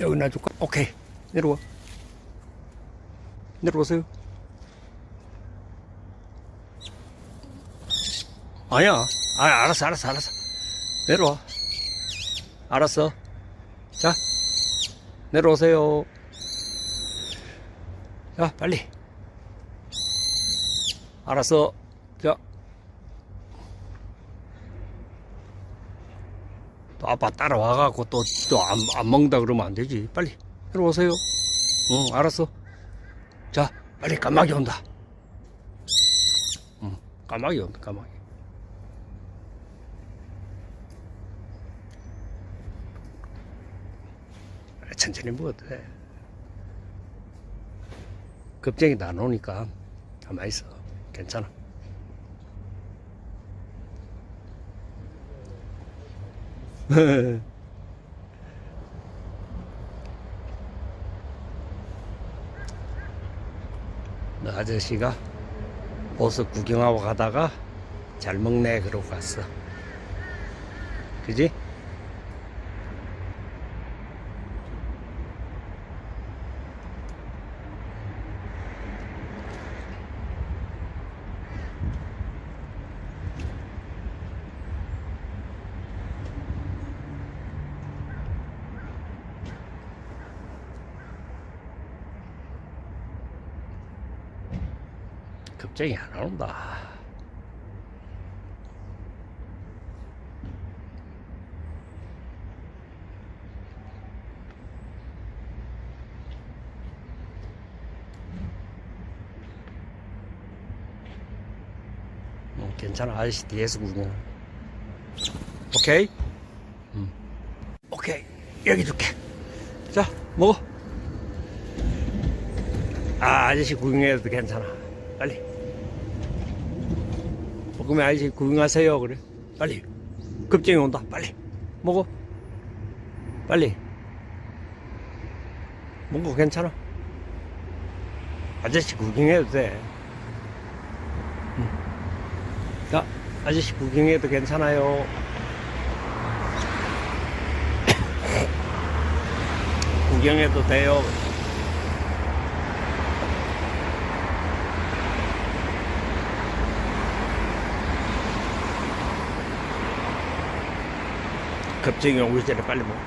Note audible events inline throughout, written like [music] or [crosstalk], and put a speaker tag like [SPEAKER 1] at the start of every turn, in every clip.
[SPEAKER 1] 여기 놔줄까? 오케이. 내려와. 내려오세요. 아니야. 아, 알았어, 알았어, 알았어. 내려와. 알았어. 자, 내려오세요. 자, 빨리. 알았어. 자. 아빠 따라와갖고 또, 또 안, 안 먹는다 그러면 안 되지. 빨리. 내려오세요. 응, 알았어. 자, 빨리 까마귀 온다. 응, 까마귀 온다, 까마귀. 천천히 먹어도 돼. 급쟁이 다 노니까 가만히 있어. 괜찮아. [laughs] 아저씨가 보석 구경하고 가다가 잘 먹네 그러고 갔어. 그지? 급쟁이 안 온다. 어, 괜찮아. 아저씨 뒤에서 구경. 오케이? 음. 오케이. 여기 줄게. 자, 먹어. 아, 아저씨 구경해도 괜찮아. 빨리. 볶음에 아저씨 구경하세요. 그래. 빨리. 급쟁이 온다. 빨리. 먹어. 빨리. 먹어. 괜찮아. 아저씨 구경해도 돼. 응. 자, 아저씨 구경해도 괜찮아요. [coughs] 구경해도 돼요. 급증이 오기 전에 빨리 먹어.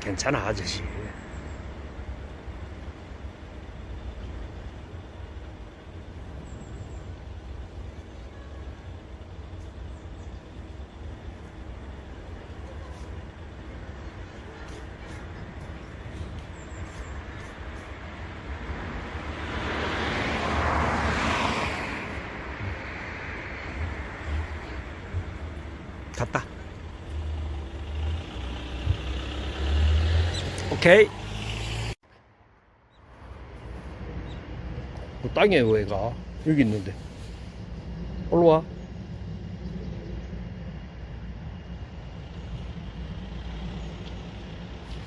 [SPEAKER 1] 괜찮아, 아저씨. 갔다. 오케이. 뭐 땅에 왜 가? 여기 있는데. 올라와.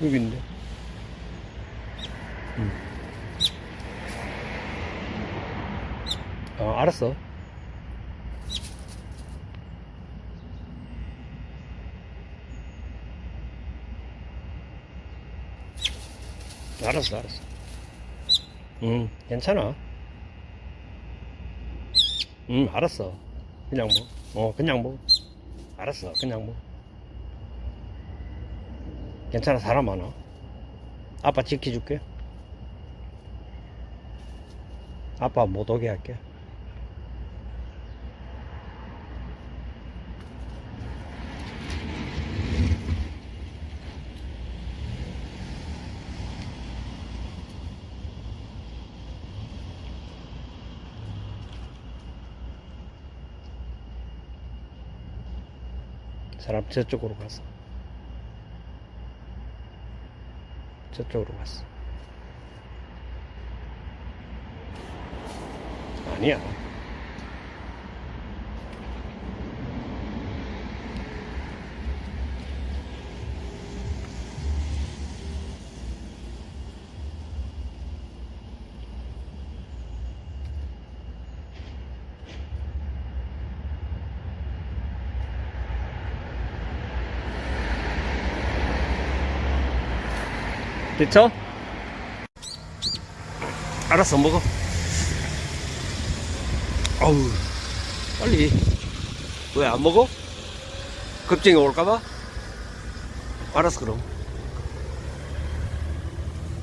[SPEAKER 1] 여기 있는데. 응. 어, 알았어. 알았어, 알았어. 응, 괜찮아. 응, 알았어. 그냥 뭐, 어, 그냥 뭐. 알았어, 그냥 뭐. 괜찮아, 사람 많아. 아빠 지켜줄게. 아빠 못 오게 할게. 사람 저쪽으로 갔어. 저쪽으로 갔어. 아니야. 됐죠? 알았어, 먹어. 어우, 빨리. 왜 안 먹어? 겁쟁이 올까봐? 알았어, 그럼.